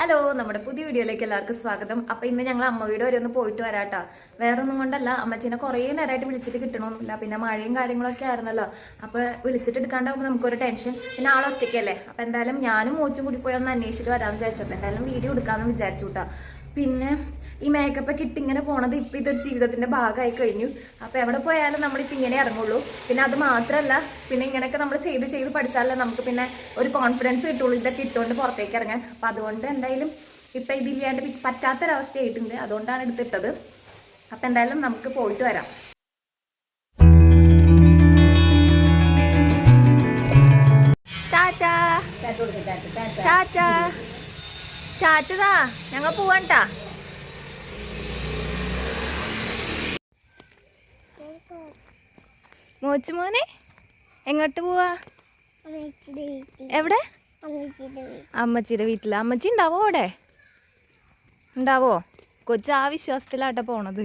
Hello നമ്മുടെ പുതിയ വീഡിയോയിലേക്ക് എല്ലാവർക്കും സ്വാഗതം. അപ്പൊ ഇന്ന് ഞങ്ങൾ അമ്മ വീട് വരെ ഒന്ന് പോയിട്ട് വരാട്ടോ. വേറെ ഒന്നും കൊണ്ടല്ല അമ്മച്ചിനെ കുറേ നേരമായിട്ട് വിളിച്ചിട്ട് കിട്ടണമെന്നില്ല പിന്നെ മഴയും കാര്യങ്ങളൊക്കെ ആയിരുന്നല്ലോ. അപ്പൊ വിളിച്ചിട്ട് എടുക്കാണ്ടാവുമ്പോൾ നമുക്കൊരു ടെൻഷൻ. പിന്നെ ആൾ ഒറ്റയ്ക്കല്ലേ? അപ്പൊ എന്തായാലും ഞാനും മോച്ചും കൂടി പോയി ഒന്ന് അന്വേഷിച്ചിട്ട് വരാമെന്ന് വിചാരിച്ചു. അപ്പൊ എന്തായാലും വീഡിയോ എടുക്കാമെന്ന് വിചാരിച്ചു കേട്ടോ പിന്നെ ഈ മേക്കപ്പ് ഒക്കെ ഇട്ട് ഇങ്ങനെ പോണത് ഇപ്പൊ ഇതൊരു ജീവിതത്തിന്റെ ഭാഗമായി കഴിഞ്ഞു. അപ്പൊ എവിടെ പോയാലും നമ്മളിപ്പോ ഇങ്ങനെ ഇറങ്ങുള്ളൂ. പിന്നെ അത് മാത്രമല്ല പിന്നെ ഇങ്ങനെയൊക്കെ നമ്മൾ ചെയ്ത് ചെയ്ത് പഠിച്ചാലേ നമുക്ക് പിന്നെ ഒരു കോൺഫിഡൻസ് കിട്ടുള്ളൂ ഇതൊക്കെ ഇട്ടുകൊണ്ട് പുറത്തേക്ക് ഇറങ്ങാൻ. അപ്പൊ അതുകൊണ്ട് എന്തായാലും ഇപ്പൊ ഇതില്ലാണ്ട് പറ്റാത്തൊരവസ്ഥയായിട്ടുണ്ട്. അതുകൊണ്ടാണ് എടുത്തിട്ടത്. അപ്പൊ എന്തായാലും നമുക്ക് പോയിട്ട് വരാം. ടാറ്റാ. ടാറ്റാ. ടാറ്റതാ. ഞങ്ങൾ പോവാണ്ടാ. മോച്ചു മോനെ എങ്ങോട്ട് പോവാ? എവിടെ? അമ്മച്ചിയുടെ വീട്ടിൽ അമ്മച്ചി ഉണ്ടാവോ അവിടെ? ഉണ്ടാവോ? കൊച്ചു ആ വിശ്വാസത്തിലാട്ടെ പോണത്.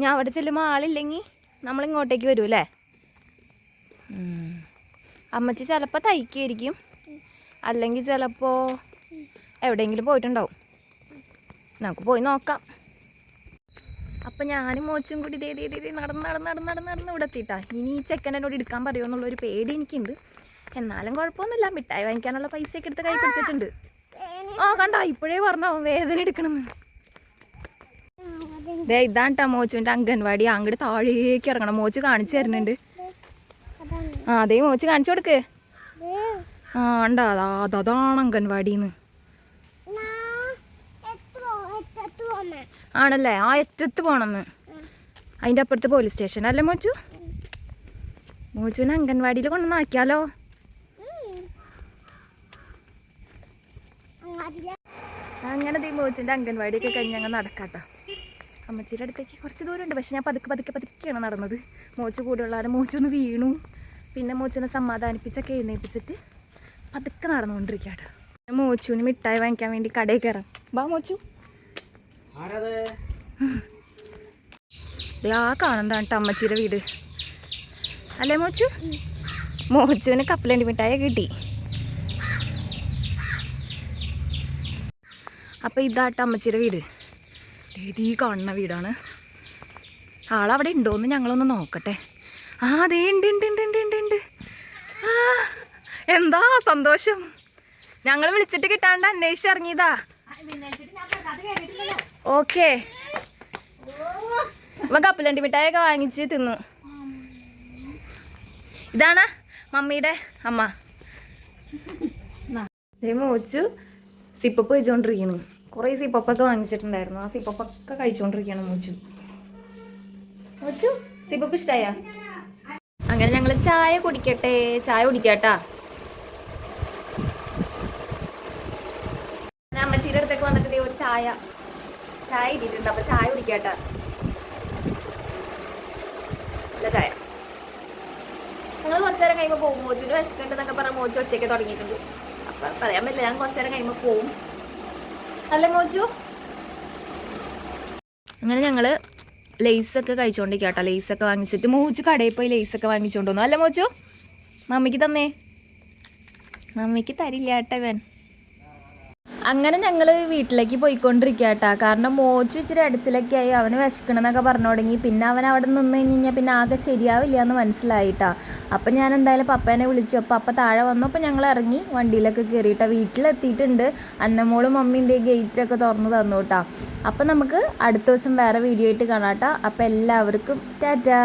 ഞാൻ അവിടെ ചെല്ലുമ്പോൾ ആളില്ലെങ്കിൽ നമ്മൾ ഇങ്ങോട്ടേക്ക് വരൂ അല്ലേ അമ്മച്ചി ചിലപ്പോൾ തയ്ക്കായിരിക്കും. അല്ലെങ്കിൽ ചിലപ്പോൾ എവിടെയെങ്കിലും പോയിട്ടുണ്ടാവും. നമുക്ക് പോയി നോക്കാം. അപ്പം ഞാനും മോച്ചും കൂടി ദേ ദേ ദേ നടന്ന് നടന്ന് നടന്ന് നടന്ന് നടന്ന് ഇവിടെ എത്തിയിട്ടാ ഇനി ഈ ചെക്കൻ എന്നോട് എടുക്കാൻ പറയുമെന്നുള്ളൊരു പേടി എനിക്കുണ്ട്. എന്നാലും കുഴപ്പമൊന്നുമില്ല. മിഠായി വാങ്ങിക്കാനുള്ള പൈസയൊക്കെ എടുത്ത് കൈ പിടിച്ചിട്ടുണ്ട്. ആ കണ്ടോ? ഇപ്പോഴേ പറഞ്ഞോ വേദന എടുക്കണമെന്ന് ദേ ഇതാണ് കേട്ടോ മോച്ചുവിന്റെ അംഗൻവാടി. അങ്ങോട്ട് താഴേക്ക് ഇറങ്ങണം. മോച്ച് കാണിച്ചു തരുന്നുണ്ട്. ആ അതേ മോച്ച് കാണിച്ചു കൊടുക്ക്. ആ ഉണ്ടാ അതാ അതാണ് അംഗൻവാടിന്ന്. ആണല്ലേ? ആ അറ്റത്ത് പോണെന്ന്. അതിന്റെ അപ്പുറത്ത് പോലീസ് സ്റ്റേഷൻ അല്ലേ മോച്ചു? മോച്ചുവിനെ അംഗൻവാടിയിൽ കൊണ്ടുവന്നാക്കിയാലോ അങ്ങനെ ദേ മോച്ചിന്റെ അംഗൻവാടിയൊക്കെ കഴിഞ്ഞ് ഞങ്ങൾ നടക്കാട്ടോ. അമ്മച്ചിയുടെ അടുത്തേക്ക് കുറച്ച് ദൂരമുണ്ട്. പക്ഷെ ഞാൻ പതുക്കെ പതുക്കെ പതുക്കെയാണ് നടന്നത്. മോച്ച് കൂടെയുള്ളവരെ മോച്ചൊന്ന് വീണു. പിന്നെ മോച്ചിനെ സമാധാനിപ്പിച്ചൊക്കെ എഴുന്നേൽപ്പിച്ചിട്ട് പതുക്കെ നടന്നുകൊണ്ടിരിക്കാട്ടോ മോച്ചുവിന് മിഠായി വാങ്ങിക്കാൻ വേണ്ടി കടയിൽ കയറാം. ബാ മോച്ചു. ആ കാണണ്ടാണ് കേട്ടോ അമ്മച്ചിയുടെ വീട്. അല്ലേ മോച്ചു? മോച്ചുവിന് കപ്പലണ്ടി മിഠായി കിട്ടി. അപ്പോൾ ഇതാട്ട അമ്മച്ചിയുടെ വീട്. ഈ കാണുന്ന വീടാണ്. ആളവിടെ ഉണ്ടോയെന്ന് ഞങ്ങളൊന്ന് നോക്കട്ടെ. ആ അതേ ഉണ്ട് ഉണ്ട് ഉണ്ട് ഉണ്ട് ഉണ്ട് ഉണ്ട്. എന്താ സന്തോഷം. ഞങ്ങൾ വിളിച്ചിട്ട് കിട്ടാണ്ട് അന്വേഷിച്ചിറങ്ങിയതാ ഓക്കേ. ഇവൻ കപ്പലണ്ടി മിഠായിയൊക്കെ വാങ്ങിച്ച് തിന്നു. ഇതാണ് മമ്മിയുടെ അമ്മ. മോച്ചു സിപ്പപ്പ് കഴിച്ചുകൊണ്ടിരിക്കുന്നു കുറേ സിപ്പപ്പൊക്കെ വാങ്ങിച്ചിട്ടുണ്ടായിരുന്നു. ആ സിപ്പപ്പൊക്കെ കഴിച്ചുകൊണ്ടിരിക്കുകയാണ് മോച്ചു. മോച്ചു സിപ്പപ്പ് ഇഷ്ടമായ അങ്ങനെ ഞങ്ങൾ ചായ കുടിക്കട്ടെ. ചായ കുടിക്കാട്ടാ. അമ്മച്ചീന്റെ അടുത്തേക്ക് വന്നിട്ട് ദേ ഒരു ചായ. ചായ ഇട്ടിട്ടുണ്ട്. അപ്പൊ ചായ കുടിക്കാട്ടാ. നല്ല ചായ. ഞങ്ങൾ കുറച്ച് നേരം കഴിയുമ്പോൾ പോകും. മോച്ചിന് വിശക്കുണ്ട് എന്നൊക്കെ പറഞ്ഞ മോച്ചു ഒച്ചയ്ക്ക് തുടങ്ങിയിട്ടുണ്ട്. അപ്പം പറയാൻ പറ്റില്ല. ഞാൻ കുറച്ച് നേരം കഴിയുമ്പോൾ പോവും അല്ലേ മോച്ചു? അങ്ങനെ ഞങ്ങൾ ലേസൊക്കെ കഴിച്ചുകൊണ്ടിരിക്കുക കേട്ടോ ലേസൊക്കെ വാങ്ങിച്ചിട്ട് മോച്ചു കടയിൽ പോയി ലേസൊക്കെ വാങ്ങിച്ചുകൊണ്ട് വന്നു. അല്ലേ മോച്ചു? മമ്മിക്ക് തന്നേ. മമ്മിക്ക് തരില്ല കേട്ടോ അങ്ങനെ ഞങ്ങൾ വീട്ടിലേക്ക് പോയിക്കൊണ്ടിരിക്കുക കേട്ടാ കാരണം മോച്ചു ഇച്ചിരി അടിച്ചിലൊക്കെ ആയി അവന് വിശക്കണമെന്നൊക്കെ പറഞ്ഞു തുടങ്ങി. പിന്നെ അവൻ അവിടെ നിന്ന് കഴിഞ്ഞ് കഴിഞ്ഞാൽ പിന്നെ ആകെ ശരിയാവില്ല എന്ന് മനസ്സിലായിട്ടാ. അപ്പം ഞാൻ എന്തായാലും പപ്പേനെ വിളിച്ചു. അപ്പോൾ അപ്പം താഴെ വന്നു. അപ്പോൾ ഞങ്ങൾ ഇറങ്ങി വണ്ടിയിലൊക്കെ കയറിയിട്ടാ. വീട്ടിലെത്തിയിട്ടുണ്ട്. അന്നമോളും മമ്മീന്റെ ഗേറ്റൊക്കെ തുറന്ന് തന്നു കേട്ടാ അപ്പം നമുക്ക് അടുത്ത ദിവസം വേറെ വീഡിയോ ആയിട്ട് കാണാം കേട്ടോ അപ്പം എല്ലാവർക്കും ടാറ്റാ.